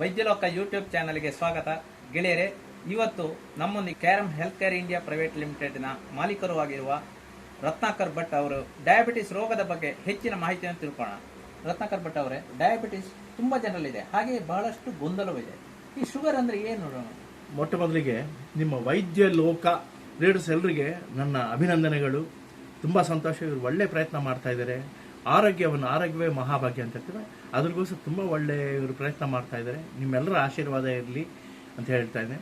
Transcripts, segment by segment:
ವೈದ್ಯಲೋಕ YouTube ಚಾನೆಲ್ಗೆ ಸ್ವಾಗತ. ಗೆಳೆಯರೆ, ಇವತ್ತು ನಮ್ಮೊಂದಿಗೆ Carrom health care India private ಲಿಮಿಟೆಡ್ನ ಮಾಲೀಕರು ಆಗಿರುವ ರತ್ನಾಕರ್ ಭಟ್ ಅವರು ಡಯಾಬಿಟಿಸ್ ರೋಗದ ಬಗ್ಗೆ ಹೆಚ್ಚಿನ ಮಾಹಿತಿಯನ್ನು ತಿಳ್ಕೊಳ್ಳೋಣ. ರತ್ನಾಕರ್ ಭಟ್ ಅವರೇ, ಡಯಾಬಿಟಿಸ್ ತುಂಬಾ ಜನರಲ್ಲಿದೆ, ಹಾಗೆ ಬಹಳಷ್ಟು ಗೊಂದಲವಿದೆ. ಈ ಶುಗರ್ ಅಂದ್ರೆ ಏನು ಮೊಟ್ಟ ಮೊದಲಿಗೆ ನಿಮ್ಮ ವೈದ್ಯ ಲೋಕ ರೀಡರ್ಸ್ ಎಲ್ರಿಗೆ ನನ್ನ ಅಭಿನಂದನೆಗಳು. ತುಂಬ ಸಂತೋಷ, ಇವರು ಒಳ್ಳೆ ಪ್ರಯತ್ನ ಮಾಡ್ತಾ ಇದ್ದಾರೆ. ಆರೋಗ್ಯವನ್ನು, ಆರೋಗ್ಯವೇ ಮಹಾಭಾಗ್ಯ ಅಂತ ಹೇಳ್ತೀವಿ. ಅದ್ರಿಗೋಸ್ಕರ ತುಂಬ ಒಳ್ಳೆಯ ಇವರು ಪ್ರಯತ್ನ ಮಾಡ್ತಾ ಇದ್ದಾರೆ. ನಿಮ್ಮೆಲ್ಲರ ಆಶೀರ್ವಾದ ಇರಲಿ ಅಂತ ಹೇಳ್ತಾ ಇದ್ದೆ.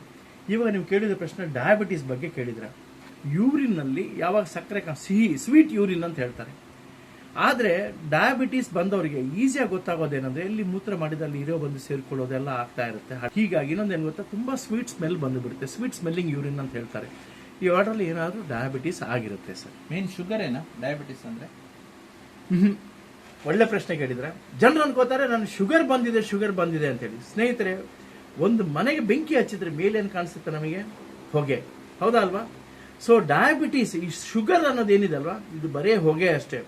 ಇವಾಗ ನೀವು ಕೇಳಿದ ಪ್ರಶ್ನೆ ಡಯಾಬಿಟೀಸ್ ಬಗ್ಗೆ ಕೇಳಿದ್ರೆ. ಯೂರಿನ್ನಲ್ಲಿ ಯಾವಾಗ ಸಕ್ಕರೆ ಸಿಹಿ ಸ್ವೀಟ್ ಯೂರಿನ್ ಅಂತ ಹೇಳ್ತಾರೆ. ಆದರೆ ಡಯಾಬಿಟೀಸ್ ಬಂದವರಿಗೆ ಈಸಿಯಾಗಿ ಗೊತ್ತಾಗೋದೇನಂದ್ರೆ ಎಲ್ಲಿ ಮೂತ್ರ ಮಾಡಿದಲ್ಲಿ ಇರೋ ಬಂದು ಸೇರಿಕೊಳ್ಳೋದೆಲ್ಲ ಆಗ್ತಾ ಇರುತ್ತೆ. ಹೀಗಾಗಿ ಇನ್ನೊಂದೇನು ಗೊತ್ತಾ? ತುಂಬ ಸ್ವೀಟ್ ಸ್ಮೆಲ್ ಬಂದುಬಿಡುತ್ತೆ ಸ್ವೀಟ್ ಸ್ಮೆಲ್ಲಿಂಗ್ ಯೂರಿನ್ ಅಂತ ಹೇಳ್ತಾರೆ. ಈ ಆರ್ಡರ್ಲಿ ಏನಾದರೂ ಡಯಾಬಿಟೀಸ್ ಆಗಿರುತ್ತೆ ಸರ್. ಮೇನ್ ಶುಗರ್ ಏನಾ? ಡಯಾಬಿಟೀಸ್ ಅಂದ್ರೆ? ಒಳ್ಳೆ ಪ್ರಶ್ನೆ ಕೇಳಿದ್ರೆ. ಜನರು ಅನ್ಕೋತಾರೆ ನಾನು ಶುಗರ್ ಬಂದಿದೆ ಶುಗರ್ ಬಂದಿದೆ ಅಂತೇಳಿ. ಸ್ನೇಹಿತರೆ, ಒಂದು ಮನೆಗೆ ಬೆಂಕಿ ಹಚ್ಚಿದ್ರೆ ಮೇಲೇನು ಕಾಣಿಸುತ್ತೆ ನಮಗೆ? ಹೊಗೆ. ಹೌದಾ ಅಲ್ವಾ? ಸೊ ಡಯಾಬಿಟೀಸ್ ಈ ಶುಗರ್ ಅನ್ನೋದೇನಿದೆ ಅಲ್ವಾ? ಇದು ಬರೇ ಹೊಗೆ ಅಷ್ಟೇ.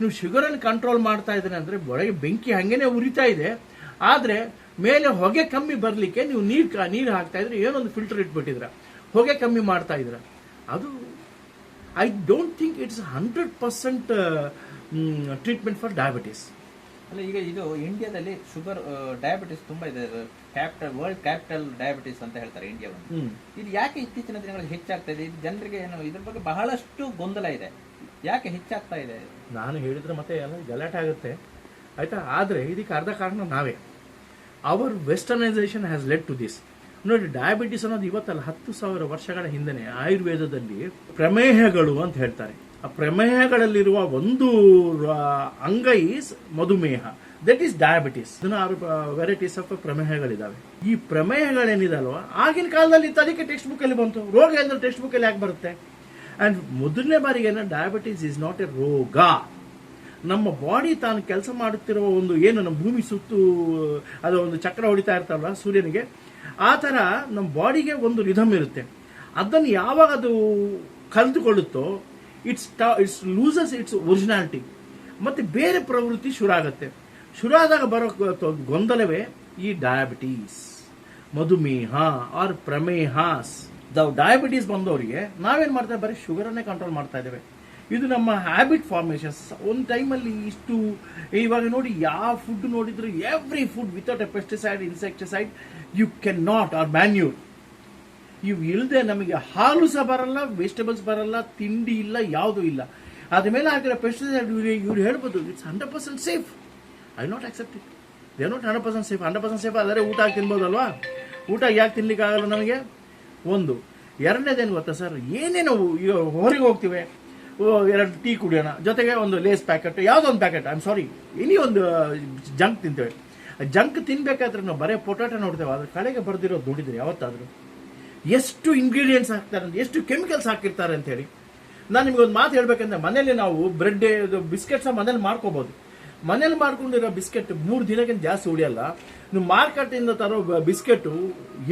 ನೀವು ಶುಗರ್ ಅನ್ನು ಕಂಟ್ರೋಲ್ ಮಾಡ್ತಾ ಇದ್ರೆ ಅಂದ್ರೆ ಒಳಗೆ ಬೆಂಕಿ ಹಂಗೇನೆ ಉರಿತಾ ಇದೆ. ಆದ್ರೆ, ಮೇಲೆ ಹೊಗೆ ಕಮ್ಮಿ ಬರಲಿಕ್ಕೆ ನೀವು ನೀರು ನೀರು ಹಾಕ್ತಾ ಇದ್ರೆ ಏನೊಂದು ಫಿಲ್ಟರ್ ಇಟ್ಬಿಟ್ಟಿದ್ರ ಹೊಗೆ ಕಮ್ಮಿ ಮಾಡ್ತಾ ಇದ್ರ ಅದು I don't think it's hundred percent treatment for diabetes. ಅಲ್ಲ ಈಗ ಇದು ಇಂಡಿಯಾದಲ್ಲಿ ಶುಗರ್ ಡಯಾಬಿಟಿಸ್ ತುಂಬಾ ಇದೆ. ಕ್ಯಾಪಿಟಲ್ ವರ್ಲ್ಡ್ ಕ್ಯಾಪಿಟಲ್ ಡಯಾಬಿಟಿಸ್ ಅಂತ ಹೇಳ್ತಾರೆ ಇಂಡಿಯಾವನ್ನು ಇದು ಯಾಕೆ ಇತ್ತೀಚಿನ ದಿನಗಳಲ್ಲಿ ಹೆಚ್ಚಾಗ್ತಾ ಇದೆ? ಇದು ಜನರಿಗೆ ಏನು ಇದ್ರ ಬಗ್ಗೆ ಬಹಳಷ್ಟು ಗೊಂದಲ ಇದೆ. ಯಾಕೆ ಹೆಚ್ಚಾಗ್ತಾ ಇದೆ? ನಾನು ಹೇಳಿದ್ರೆ ಮತ್ತೆ ಎಲ್ಲ ಗಲಾಟೆ ಆಗುತ್ತೆ. ಆಯ್ತಾ? ಆದರೆ ಇದಕ್ಕೆ ಅರ್ಧ ಕಾರಣ ನಾವೇ. Our westernisation has led to this ನೋಡಿ ಡಯಾಬಿಟಿಸ್ ಅನ್ನೋದು ಇವತ್ತಲ್ಲ ಹತ್ತು ಸಾವಿರ ವರ್ಷಗಳ ಹಿಂದೆನೆ ಆಯುರ್ವೇದದಲ್ಲಿ ಪ್ರಮೇಹಗಳು ಅಂತ ಹೇಳ್ತಾರೆ. ಆ ಪ್ರಮೇಹಗಳಲ್ಲಿರುವ ಒಂದು ಅಂಗ ಈಸ್ ಮಧುಮೇಹ ದಟ್ ಈಸ್ ಡಯಾಬಿಟಿಸ್ ಹದಿನಾರು ವೆರೈಟೀಸ್ ಆಫ್ ಪ್ರಮೇಹಗಳಿದಾವೆ. ಈ ಪ್ರಮೇಹಗಳೇನಿದಲ್ವ? ಆಗಿನ ಕಾಲದಲ್ಲಿ ಅದಕ್ಕೆ ಟೆಕ್ಸ್ಟ್ ಬುಕ್ ಅಲ್ಲಿ ಬಂತು. ರೋಗ ಅಂದ್ರೆ ಟೆಕ್ಸ್ಟ್ ಬುಕ್ ಅಲ್ಲಿ ಯಾಕೆ ಬರುತ್ತೆ? ಅಂಡ್ ಮೊದಲನೇ ಬಾರಿಗೆ ಡಯಾಬಿಟಿಸ್ ಇಸ್ ನಾಟ್ ಎ ರೋಗ. ನಮ್ಮ ಬಾಡಿ ತಾನು ಕೆಲಸ ಮಾಡುತ್ತಿರುವ ಒಂದು ಏನು, ನಮ್ಮ ಭೂಮಿ ಸುತ್ತು ಅದು ಒಂದು ಚಕ್ರ ಹೊಡಿತಾ ಇರ್ತಲ್ಲ ಸೂರ್ಯನಿಗೆ. ಆ ಥರ ನಮ್ಮ ಬಾಡಿಗೆ ಒಂದು ರಿಧಮ್ ಇರುತ್ತೆ. ಅದನ್ನು ಯಾವಾಗ ಅದು ಕಲಿತುಕೊಳ್ಳುತ್ತೋ it's it's loses it's originality ಮತ್ತೆ ಬೇರೆ ಪ್ರವೃತ್ತಿ ಶುರು ಆಗುತ್ತೆ ಶುರು ಆದಾಗ ಬರೋ ಗೊಂದಲವೇ ಈ ಡಯಾಬಿಟೀಸ್ ಮಧುಮೇಹ ಆರ್ ಪ್ರಮೇಹಾಸ್. ಡಯಾಬಿಟೀಸ್ ಬಂದವರಿಗೆ ನಾವೇನ್ ಮಾಡ್ತೇವೆ? ಬರೀ ಶುಗರ್ ಅನ್ನೇ ಕಂಟ್ರೋಲ್ ಮಾಡ್ತಾ ಇದ್ದೇವೆ. ಇದು ನಮ್ಮ ಹ್ಯಾಬಿಟ್ ಫಾರ್ಮೇಷನ್ಸ್ ಒಂದು ಟೈಮಲ್ಲಿ ಇಷ್ಟು, ಇವಾಗ ನೋಡಿ ಯಾವ ಫುಡ್ ನೋಡಿದ್ರು every food without a pesticide insecticide you can not or manure ಇವು ಇಲ್ಲದೆ ನಮಗೆ ಹಾಲು ಸಹ ಬರಲ್ಲ ವೆಜಿಟೇಬಲ್ಸ್ ಬರಲ್ಲ, ತಿಂಡಿ ಇಲ್ಲ, ಯಾವುದೂ ಇಲ್ಲ. ಅದ ಮೇಲೆ ಹಾಕಿರೋ ಪೆಸ್ಟಿಸೈಡ್ ಇವ್ರು ಹೇಳ್ಬೋದು it's hundred percent safe I not accept it they not hundred percent safe hundred percent safe ಆದರೆ ಊಟ ಹಾಕಿ ತಿನ್ಬೋದಲ್ವಾ? ಊಟ ಯಾಕೆ ತಿನ್ಲಿಕ್ಕಾಗಲ್ಲ ನಮಗೆ? ಒಂದು, ಎರಡನೇದೇನು ಗೊತ್ತಾ ಸರ್? ಏನೇನು ಹೊರಗೆ ಹೋಗ್ತೀವಿ. ಎರಡು ಟೀ ಕುಡಿಯೋಣ. ಜೊತೆಗೆ ಒಂದು ಲೇಸ್ ಪ್ಯಾಕೆಟ್ ಯಾವುದೋ ಒಂದು packet? I am sorry any ಒಂದು ಜಂಕ್ ತಿಂತೇವೆ. ಜಂಕ್ ತಿನ್ಬೇಕಾದ್ರೆ ನಾವು ಬರೇ ಪೊಟಾಟೊ ನೋಡ್ತೇವೆ ಅದ್ರ ಕಡೆಗೆ ಬರ್ದಿರೋ ದುಡಿದ್ರೆ ಯಾವತ್ತಾದರೂ. ಎಷ್ಟು ಇಂಗ್ರೀಡಿಯೆಂಟ್ಸ್ ಹಾಕ್ತಾರೆ ಅಂತ, ಎಷ್ಟು ಕೆಮಿಕಲ್ಸ್ ಹಾಕಿರ್ತಾರೆ ಅಂತ ಹೇಳಿ. ನಾನು ನಿಮ್ಗೆ ಒಂದು ಮಾತು ಹೇಳ್ಬೇಕಂದ್ರೆ ಮನೇಲಿ ನಾವು ಬ್ರೆಡ್ ಬಿಸ್ಕೆಟ್ಸ್ ಮನೇಲಿ ಮಾಡ್ಕೋಬಹುದು ಮನೇಲಿ ಮಾಡ್ಕೊಂಡಿರೋ ಬಿಸ್ಕೆಟ್ ಮೂರು ದಿನಕ್ಕಿಂತ ಜಾಸ್ತಿ ಉಳಿಯಲ್ಲ. ನೀವು ಮಾರ್ಕೆಟ್ ಇಂದ ತರೋ ಬಿಸ್ಕೆಟ್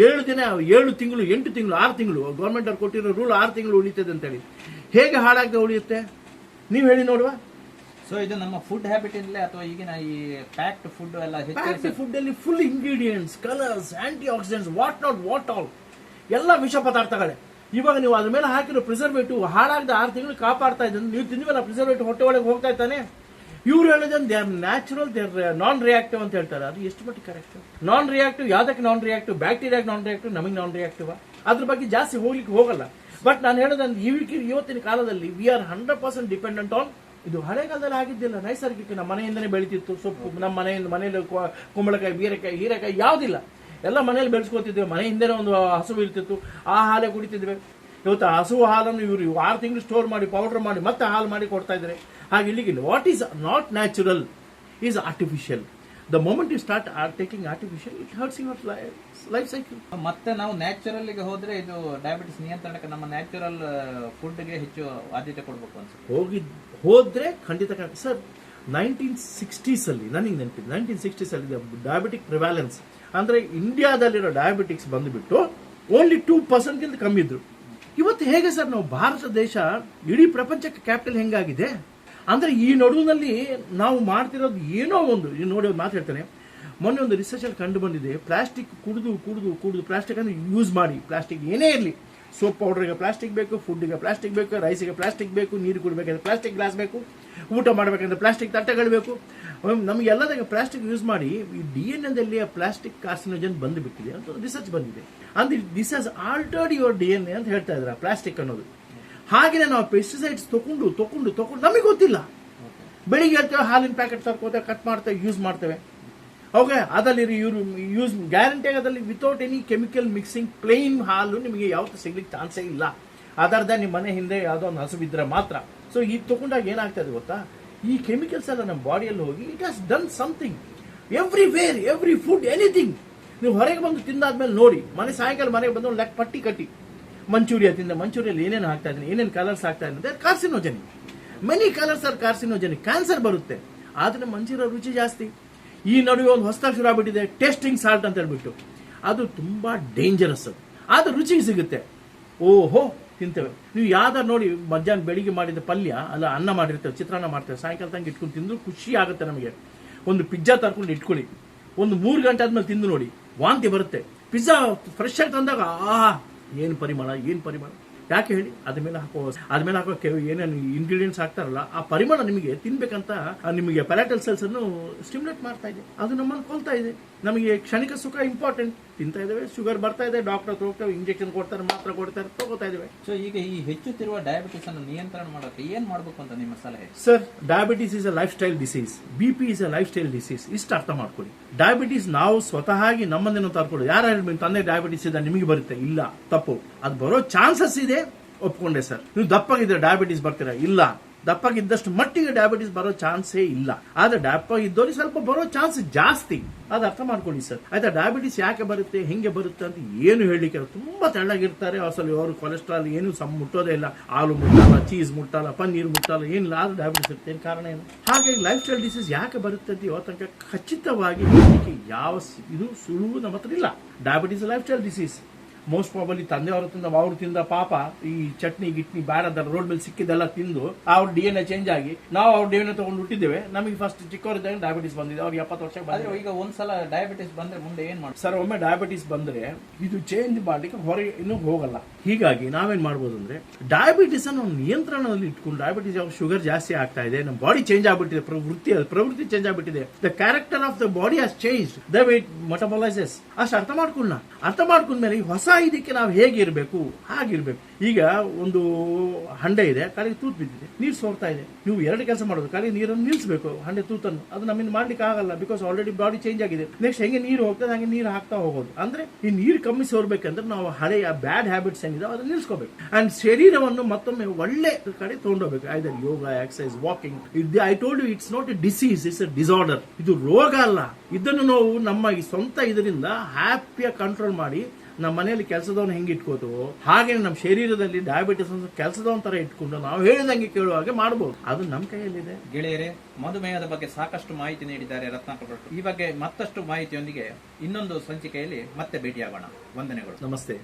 ಏಳು ದಿನ, ಏಳು ತಿಂಗಳು, ಎಂಟು ತಿಂಗಳು, ಆರು ತಿಂಗಳು ಗೌರ್ಮೆಂಟ್ ಅವ್ರು ಕೊಟ್ಟಿರೋ ರೂಲ್ ಆರು ತಿಂಗಳು ಉಳಿತದೆ ಅಂತ ಹೇಳಿ. ಹೇಗೆ ಹಾಳಾಗದೆ ಉಳಿಯುತ್ತೆ? ನೀವು ಹೇಳಿ ನೋಡುವ. ಸೊ ಇದು ನಮ್ಮ ಫುಡ್ ಹ್ಯಾಬಿಟ್ ಇಂದಲೇ ಅಥವಾ ಈಗಿನ ಈ ಪ್ಯಾಕ್ಡ್ ಫುಡ್ ಎಲ್ಲ ಪ್ಯಾಕ್ಡ್ ಹೆಚ್ಚು ಫುಡ್ ಅಲ್ಲಿ full ingredients colours antioxidants what not what all ಎಲ್ಲ ವಿಷ ಪದಾರ್ಥಗಳೇ. ಇವಾಗ ನೀವು ಅದ್ರ ಮೇಲೆ ಹಾಕಿರೋ ಪ್ರಿಸರ್ವೇಟಿವ್ ಹಾಳಾಗದ ಆರು ತಿಂಗಳು ಕಾಪಾಡ್ತಾ ಇದ್ದ ನೀವು ತಿಂದ್ಮೇಲೆ ಪ್ರಿಸರ್ವೇಟಿವ್ ಹೊಟ್ಟೆ ಒಳಗೆ ಹೋಗ್ತಾ ಇದ್ದಾನೆ. ಇವ್ರು ಹೇಳೋದನ್ನು they are natural they are non reactive ಅಂತ ಹೇಳ್ತಾರೆ. ಅದು ಎಷ್ಟು ಮಟ್ಟಿಗೆ ಕರೆಕ್ಟ್ ನಾನ್ ರಿಯಾಕ್ಟಿವ್ ಯಾವ್ದಕ್ಕೆ ನಾನ್ ರಿಯಾಕ್ಟಿವ್ ಬ್ಯಾಕ್ಟೀರಿಯಾಗೆ ನಾನ್ ರಿಯಾಕ್ಟಿವ್ ನಮಗೆ ನಾನ್ ರಿಯಾಕ್ಟಿವ್ ಅದ್ರ ಬಗ್ಗೆ ಜಾಸ್ತಿ ಹೋಗ್ಲಿಕ್ಕೆ ಹೋಗಲ್ಲ. ಬಟ್ ನಾನು ಇವಕ್ಕೆ ಇವತ್ತಿನ ಕಾಲದಲ್ಲಿ we are hundred percent dependent on ಇದು ಹಳೆ ಕಾಲದಲ್ಲಿ ಆಗಿದ್ದಿಲ್ಲ. ನೈಸರ್ಗಿಕ ನಮ್ಮ ಮನೆಯಿಂದನೇ ಬೆಳೀತಿತ್ತು. ಸೊಪ್ಪು, ನಮ್ಮ ಮನೆಯಿಂದ, ಮನೆಯಲ್ಲಿ ಕುಂಬಳಕಾಯಿ, ಬೀರೆಕಾಯಿ, ಹೀರೆಕಾಯಿ ಯಾವುದಿಲ್ಲ. ಎಲ್ಲ ಮನೆಯಲ್ಲಿ ಬೆಳೆಸ್ಕೊತಿದ್ವಿ ಮನೆ ಹಿಂದೆನೇ ಒಂದು ಹಸು ಇರ್ತಿತ್ತು. ಆ ಹಾಲೇ ಕುಡಿತಿದ್ವಿ ಇವತ್ತು ಹಸು ಹಾಲನ್ನು ಇವರು ಆರು ತಿಂಗಳು ಸ್ಟೋರ್ ಮಾಡಿ ಪೌಡರ್ ಮಾಡಿ ಮತ್ತೆ ಹಾಲು ಮಾಡಿ ಕೊಡ್ತಾ ಇದ್ದಾರೆ. ಹಾಗೆ ಇಲ್ಲಿಗೆ what is not natural is artificial the moment you start are taking artificial it hurts your life cycle ಮತ್ತೆ ನಾವು ನ್ಯಾಚುರಲ್ಗೆ ಹೋದ್ರೆ ಇದು ಡಯಾಬಿಟಿಸ್ ನಿಯಂತ್ರಣಕ್ಕೆ ನಮ್ಮ ನ್ಯಾಚುರಲ್ ಫುಡ್ಗೆ ಹೆಚ್ಚು ಆದ್ಯತೆ ಕೊಡಬೇಕು ಅನ್ಸುತ್ತೆ. ಹೋಗಿ ಹೋದ್ರೆ ಖಂಡಿತ ಸರ್ ನೈನ್ಟೀನ್ ಸಿಕ್ಸ್ಟೀಸ್ ಅಲ್ಲಿ ನನಗೆ ನೆನಪಿದೆ ನೈನ್ಟೀನ್ ಸಿಕ್ಸ್ಟೀಸ್ ಅಲ್ಲಿ ಡಯಾಬಿಟಿಕ್ ಪ್ರಿವ್ಯಾಲೆನ್ಸ್ ಅಂದ್ರೆ ಇಂಡಿಯಾದಲ್ಲಿರೋ ಡಯಾಬಿಟಿಕ್ಸ್ ಬಂದುಬಿಟ್ಟು ಓನ್ಲಿ ಟೂ ಪರ್ಸೆಂಟ್ಗಿಂತ ಕಮ್ಮಿ ಇದ್ರು. ಇವತ್ತು ಹೇಗೆ ಸರ್ ನಾವು ಭಾರತ ದೇಶ ಇಡೀ ಪ್ರಪಂಚಕ್ಕೆ ಕ್ಯಾಪಿಟಲ್ ಹೆಂಗಾಗಿದೆ? ಅಂದ್ರೆ ಈ ನಡುವಿನಲ್ಲಿ ನಾವು ಮಾಡ್ತಿರೋದು ಏನೋ ಒಂದು. ನೋಡಿ ಒಂದು ಮಾತು ಹೇಳ್ತಾನೆ. ಮೊನ್ನೆ ಒಂದು ರಿಸರ್ಚ್ ಅಲ್ಲಿ ಕಂಡು ಬಂದಿದೆ. ಪ್ಲಾಸ್ಟಿಕ್ ಕುಡಿದು ಕುಡಿದು ಕುಡಿದು ಪ್ಲಾಸ್ಟಿಕ್ ಅನ್ನು ಯೂಸ್ ಮಾಡಿ. ಪ್ಲಾಸ್ಟಿಕ್ ಏನೇ ಇರಲಿ. ಸೋಪ್ ಪೌಡ್ರಿಗೆ ಪ್ಲಾಸ್ಟಿಕ್ ಬೇಕು ಫುಡ್ಡಿಗೆ ಪ್ಲಾಸ್ಟಿಕ್ ಬೇಕು ರೈಸಿಗೆ ಪ್ಲಾಸ್ಟಿಕ್ ಬೇಕು, ನೀರು ಕುಡಬೇಕಂದ್ರೆ ಪ್ಲಾಸ್ಟಿಕ್ ಗ್ಲಾಸ್ ಬೇಕು, ಊಟ ಮಾಡಬೇಕಂದ್ರೆ ಪ್ಲಾಸ್ಟಿಕ್ ತಟ್ಟೆಗಳು ಬೇಕು. ನಮಗೆ ನಮಗೆಲ್ಲದಾಗ ಪ್ಲಾಸ್ಟಿಕ್ ಯೂಸ್ ಮಾಡಿ, ಈ ಡಿ ಎನ್ ಎದಲ್ಲಿ ಪ್ಲಾಸ್ಟಿಕ್ ಕಾರ್ಸಿನೋಜನ್ ಬಂದುಬಿಟ್ಟಿದೆ ಅಂತ ರಿಸರ್ಚ್ ಬಂದಿದೆ. ಅಂದ್ರೆ this as altered your D N A ಅಂತ ಹೇಳ್ತಾ ಇದ್ದಾರೆ ಪ್ಲಾಸ್ಟಿಕ್ ಅನ್ನೋದು. ಹಾಗೆಯೇ ನಾವು ಪೆಸ್ಟಿಸೈಡ್ಸ್ ತಗೊಂಡು ತಗೊಂಡು ತಗೊಂಡು ನಮಗೆ ಗೊತ್ತಿಲ್ಲ. ಬೆಳಿಗ್ಗೆ ಹೇಳ್ತೇವೆ, ಹಾಲಿನ ಪ್ಯಾಕೆಟ್ ತರ್ಕೋತೇವೆ ಕಟ್ ಮಾಡ್ತೇವೆ ಯೂಸ್ ಮಾಡ್ತೇವೆ. ಓಕೆ ಅದಲ್ಲಿ ಇವರು use guarantee ಆಗೋದಲ್ಲಿ without any chemical mixing plain ಹಾಲು ನಿಮಗೆ ಯಾವತ್ತೂ ಸಿಗ್ಲಿಕ್ಕೆ ಚಾನ್ಸೇ ಇಲ್ಲ. ಅದರ್ಧ ನಿಮ್ಮ ಮನೆ ಹಿಂದೆ ಯಾವುದೋ ಒಂದು ಹಸು ಬಿದ್ದರೆ ಮಾತ್ರ. ಸೊ ಇದು ತಗೊಂಡಾಗ ಏನಾಗ್ತದೆ ಗೊತ್ತಾ? ಈ ಕೆಮಿಕಲ್ಸ್ ಎಲ್ಲ ನಮ್ಮ ಬಾಡಿಯಲ್ಲಿ ಹೋಗಿ it has done something everywhere every food anything ನೀವು ಹೊರಗೆ ಬಂದು ತಿಂದಾದ್ಮೇಲೆ ನೋಡಿ, ಮನೆ ಸಾಯಂಕಾಲ ಮನೆಗೆ ಬಂದು ಒಂದು ಲೆಕ್ಕ ಪಟ್ಟಿ ಕಟ್ಟಿ. ಮಂಚೂರಿಯಾ ತಿಂದ ಮಂಚೂರಿಯಲ್ಲಿ ಏನೇನು ಹಾಕ್ತಾ ಇದ್ದೀನಿ, ಏನೇನು ಕಲರ್ಸ್ ಹಾಕ್ತಾ ಇದ್ದೀನಿ carcinogenic many colours are carcinogenic cancer ಬರುತ್ತೆ. ಆದರೆ ಮಂಚೂರಿಯ ರುಚಿ ಜಾಸ್ತಿ. ಈ ನಡುವೆ ಒಂದು ಹೊಸದಾಗಿ ಶುರು ಆಗ್ಬಿಟ್ಟಿದೆ ಟೇಸ್ಟಿಂಗ್ ಸಾಲ್ಟ್ ಅಂತ ಹೇಳ್ಬಿಟ್ಟು. ಅದು ತುಂಬ ಡೇಂಜರಸ್ ಅದು. ಆದ್ರೆ ರುಚಿಗೆ ಸಿಗುತ್ತೆ. ಓಹೋ, ತಿಂತೇವೆ. ನೀವು ಯಾವ್ದಾರು ನೋಡಿ, ಮಧ್ಯಾಹ್ನ ಬೆಳಿಗ್ಗೆ ಮಾಡಿದ ಪಲ್ಯ, ಅಲ್ಲ ಅನ್ನ ಮಾಡಿರ್ತೇವೆ, ಚಿತ್ರಾನ್ನ ಮಾಡ್ತೇವೆ, ಸಾಯಂಕಾಲ ತಂಗ ಇಟ್ಕೊಂಡು ತಿಂದು ಖುಷಿ ಆಗುತ್ತೆ ನಮಗೆ. ಒಂದು ಪಿಜ್ಜಾ ತರ್ಕೊಂಡು ಇಟ್ಕೊಳ್ಳಿ. ಒಂದು ಮೂರು ಗಂಟೆ ಆದ್ಮೇಲೆ ತಿಂದು ನೋಡಿ, ವಾಂತಿ ಬರುತ್ತೆ. ಪಿಜ್ಜಾ ಫ್ರೆಶ್ ಆಗಿ ತಂದಾಗ ಆ ಏನು ಪರಿಮಳ ಏನು ಪರಿಮಳ? ಯಾಕೆ ಹೇಳಿ? ಅದ್ಮೇಲೆ ಹಾಕೋ ಅದ್ಮೇಲೆ ಹಾಕೋ ಕೆಲವು ಏನೇನು ಇಂಗ್ರೀಡಿಯೆಂಟ್ಸ್ ಹಾಕ್ತಾರಲ್ಲ, ಆ ಪರಿಮಳ ನಿಮಗೆ ತಿನ್ಬೇಕಂತ ನಿಮಗೆ ಪ್ಯಾರಾಟಲ್ ಸೆಲ್ಸ್ ಅನ್ನು ಸ್ಟಿಮ್ಯುಲೇಟ್ ಮಾಡ್ತಾ ಇದೆ. ಅದು ನಮ್ಮನ್ನು ಕೊಲ್ತಾ ಇದೆ. ನಮಗೆ ಕ್ಷಣಿಕ ಸುಖ ಇಂಪಾರ್ಟೆಂಟ್ ತಿಂತಾ ಇದ್ದೇವೆ ಶುಗರ್ ಬರ್ತಾ ಇದೆ ಡಾಕ್ಟರ್ ಹತ್ರ ಹೋಗ್ತೇವೆ ಇಂಜೆಕ್ಷನ್ ಕೊಡ್ತಾರೆ ಮಾತ್ರ ಕೊಡ್ತಾರೆ ತಗೋತಾ ಇದ್ದೇವೆ. ಸೊ ಈಗ ಈ ಹೆಚ್ಚುತ್ತಿರುವ ಡಯಾಬಿಟಿಸ್ ಅನ್ನು ನಿಯಂತ್ರಣ ಮಾಡೋಕೆ ಏನ್ ಮಾಡಬೇಕು ಅಂತ ನಿಮ್ಮ ಸಲಹೆ? Sir diabetes is a lifestyle disease B P is a lifestyle disease ಇಷ್ಟು ಅರ್ಥ ಮಾಡ್ಕೊಳ್ಳಿ. ಡಯಾಬಿಟಿಸ್ ನಾವು ಸ್ವತಃ ನಮ್ಮನ್ನೇನು ತರ್ಕೊಳ್ಳಿ ಯಾರು ನಿಮ್ಮ ತಂದೆ ಡಯಾಬಿಟಿಸ್ ಇದೆ ನಿಮಗೆ ಬರುತ್ತೆ. ಇಲ್ಲ ತಪ್ಪು. ಅದು ಬರೋ ಚಾನ್ಸಸ್ ಇದೆ ಒಪ್ಕೊಂಡೆ ಸರ್ ನೀವು ದಪ್ಪಗಿದ್ರೆ ಡಯಾಬಿಟಿಸ್ ಬರ್ತೀರಾ? ಇಲ್ಲ. ದಪ್ಪಗಿದ್ದಷ್ಟು ಮಟ್ಟಿಗೆ ಡಯಾಬಿಟಿಸ್ ಬರೋ ಚಾನ್ಸೇ ಇಲ್ಲ. ಆದ್ರೆ ದಪ್ಪ ಇದ್ದವ್ರಿಗೆ ಸ್ವಲ್ಪ ಬರೋ ಚಾನ್ಸ್ ಜಾಸ್ತಿ. ಅದು ಅರ್ಥ ಮಾಡ್ಕೊಳ್ಳಿ ಸರ್. ಆಯ್ತಾ ಡಯಾಬಿಟಿಸ್ ಯಾಕೆ ಬರುತ್ತೆ, ಹೆಂಗೆ ಬರುತ್ತೆ ಅಂತ ಏನು ಹೇಳಲಿಕ್ಕೆ. ತುಂಬಾ ತೆಳ್ಳಗಿರ್ತಾರೆ. ಅಸಲು ಅವರು ಕೊಲೆಸ್ಟ್ರಾಲ್ ಏನು ಸಮ್ ಮುಟ್ಟೋದೇ ಇಲ್ಲ. ಹಾಲು ಮುಟ್ಟಲ್ಲ ಚೀಸ್ ಮುಟ್ಟಲ್ಲ, ಪನ್ನೀರ್ ಮುಟ್ಟಲ್ಲ, ಏನಿಲ್ಲ. ಆದ್ರೂ ಡಯಾಬಿಟಿಸ್ ಇರುತ್ತೆ. ಏನು ಕಾರಣ ಏನು? ಹಾಗೆ ಲೈಫ್ ಸ್ಟೈಲ್ ಡಿಸೀಸ್ ಯಾಕೆ ಬರುತ್ತೆ ಅಂತ ಇವತ್ತು ತನಕ ಖಚಿತವಾಗಿ ಯಾವ ಇದು ಸುಳುವು ನಮ್ಮ ಹತ್ರ ಇಲ್ಲ. Diabetes lifestyle disease most probably ತಂದೆಯವರು ತಿಂದ ಅವರು ತಿಂದ ಪಾಪ ಈ ಚಟ್ನಿ ಗಿಟ್ನಿ ಬ್ಯಾಡದ ರೋಡ್ ಮೇಲೆ ಸಿಕ್ಕಿದ್ದೆಲ್ಲ ತಿಂದು ಅವ್ರ ಡಿ ಎನ್ ಎ ಚೇಂಜ್ ಆಗಿ ನಾವು ಅವ್ರ ಡಿ ಎನ್ ಎ ತಗೊಂಡು ಹುಟ್ಟಿದ್ದೇವೆ. ನಮಗೆ ಫಸ್ಟ್ ಚಿಕ್ಕವರಿದ್ದಾಗ ಡಯಾಬಿಟಿಸ್ ಬಂದಿದೆ. ಅವ್ರಿಗೆ ಎಪ್ಪತ್ತು ವರ್ಷ ಬಂದ್ರೆ ಈಗ ಒಂದ್ಸಲ ಡಯಾಬಿಟಿಸ್ ಬಂದ್ರೆ ಮುಂದೆ ಏನ್ ಮಾಡಿ ಸರ್ ಒಮ್ಮೆ ಡಯಾಬಿಟಿಸ್ ಬಂದ್ರೆ ಇದು ಚೇಂಜ್ ಮಾಡ್ಲಿಕ್ಕೆ ಹೊರಗೆ ಇನ್ನು ಹೋಗಲ್ಲ. ಹೀಗಾಗಿ ನಾವೇನ್ ಮಾಡ್ಬೋದು ಅಂದ್ರೆ ಡಯಾಬಿಟಿಸ್ ಅನ್ನು ನಿಯಂತ್ರಣದಲ್ಲಿ ಇಟ್ಕೊಂಡು ಡಯಾಬಿಟಿಸ್ ಯಾವ ಶುಗರ್ ಜಾಸ್ತಿ ಆಗ್ತಾ ಇದೆ ನಮ್ಮ ಬಾಡಿ ಚೇಂಜ್ ಆಗ್ಬಿಟ್ಟಿದೆ ಪ್ರವೃತ್ತಿ ಪ್ರವೃತ್ತಿ ಚೇಂಜ್ ಆಗ್ಬಿಟ್ಟಿದೆ. The character of the body has change the weight metabolises ಅಷ್ಟು ಅರ್ಥ ಮಾಡ್ಕೊಳ್ಳ ಅರ್ಥ ಮಾಡ್ಕೊಂಡ್ಮೇಲೆ ಈ ಹೊಸ ಇದಕ್ಕೆ ನಾವು ಹೇಗಿರಬೇಕು ಹಾಗಿರ್ಬೇಕು ಈಗ ಒಂದು ಹಂಡೆ ಇದೆ, ಕಾಲಿಗೆ ತೂತ್ ಬಿದ್ದಿದೆ, ನೀರು ಸೋರ್ತಾ ಇದೆ. ನೀವು ಎರಡು ಕೆಲಸ ಮಾಡೋದು, ಕಾಲಿಗೆ ನೀರನ್ನು ನಿಲ್ಲಿಸಬೇಕು ಹಂಡೆ ತೂತನ್ನು. ಅದು ನಮ್ಮಿಂದ ಮಾಡ್ಲಿಕ್ಕೆ ಆಗಲ್ಲ ಬಿಕಾಸ್ ಆಲ್ರೆಡಿ ಬಾಡಿ ಚೇಂಜ್ ಆಗಿದೆ. ನೆಕ್ಸ್ಟ್ ಹೆಂಗೆ ನೀರು ಹೋಗ್ತದೆ, ಹಾಗೆ ನೀರು ಹಾಕ್ತಾ ಹೋಗೋದು. ಅಂದ್ರೆ ಈ ನೀರು ಕಮ್ಮಿ ಸೋರ್ಬೇಕಂದ್ರೆ ನಾವು ಹಳೆಯ ಬ್ಯಾಡ್ ಹ್ಯಾಬಿಟ್ಸ್ ಏನಿದೆ ಅದನ್ನ ನಿಲ್ಸ್ಕೋಬೇಕು. ಅಂಡ್ ಶರೀರವನ್ನು ಮತ್ತೊಮ್ಮೆ ಒಳ್ಳೆ ಕಡೆ ತಗೊಂಡೋಗ್ಬೇಕು. Either yoga exercise walking I told you it's not a disease it's a disorder ಇದು ರೋಗ ಅಲ್ಲ. ಇದನ್ನು ನಾವು ನಮ್ಮ ಈ ಸ್ವಂತ ಇದರಿಂದ ಹ್ಯಾಪಿಯಾಗಿ ಕಂಟ್ರೋಲ್ ಮಾಡಿ ನಮ್ಮ ಮನೆಯಲ್ಲಿ ಕೆಲಸದವನ್ನ ಹೆಂಗೆ ಇಟ್ಕೋತೀವೋ ಹಾಗೆ ನಮ್ಮ ಶರೀರದಲ್ಲಿ ಡಯಾಬಿಟಿಸ್ ಕೆಲಸದವನ ತರ ಇಟ್ಕೊಂಡು ನಾವು ಹೇಳಿದಂಗೆ ಕೇಳುವ ಹಾಗೆ ಮಾಡಬಹುದು ಅದು ನಮ್ಮ ಕೈಯಲ್ಲಿದೆ. ಗೆಳೆಯರೇ ಮಧುಮೇಹದ ಬಗ್ಗೆ ಸಾಕಷ್ಟು ಮಾಹಿತಿ ನೀಡಿದ್ದಾರೆ ರತ್ನಾಕರ್ ಈ ಬಗ್ಗೆ ಮತ್ತಷ್ಟು ಮಾಹಿತಿಯೊಂದಿಗೆ ಇನ್ನೊಂದು ಸಂಚಿಕೆಯಲ್ಲಿ ಮತ್ತೆ ಭೇಟಿಯಾಗೋಣ. ವಂದನೆಗಳು. ನಮಸ್ತೆ.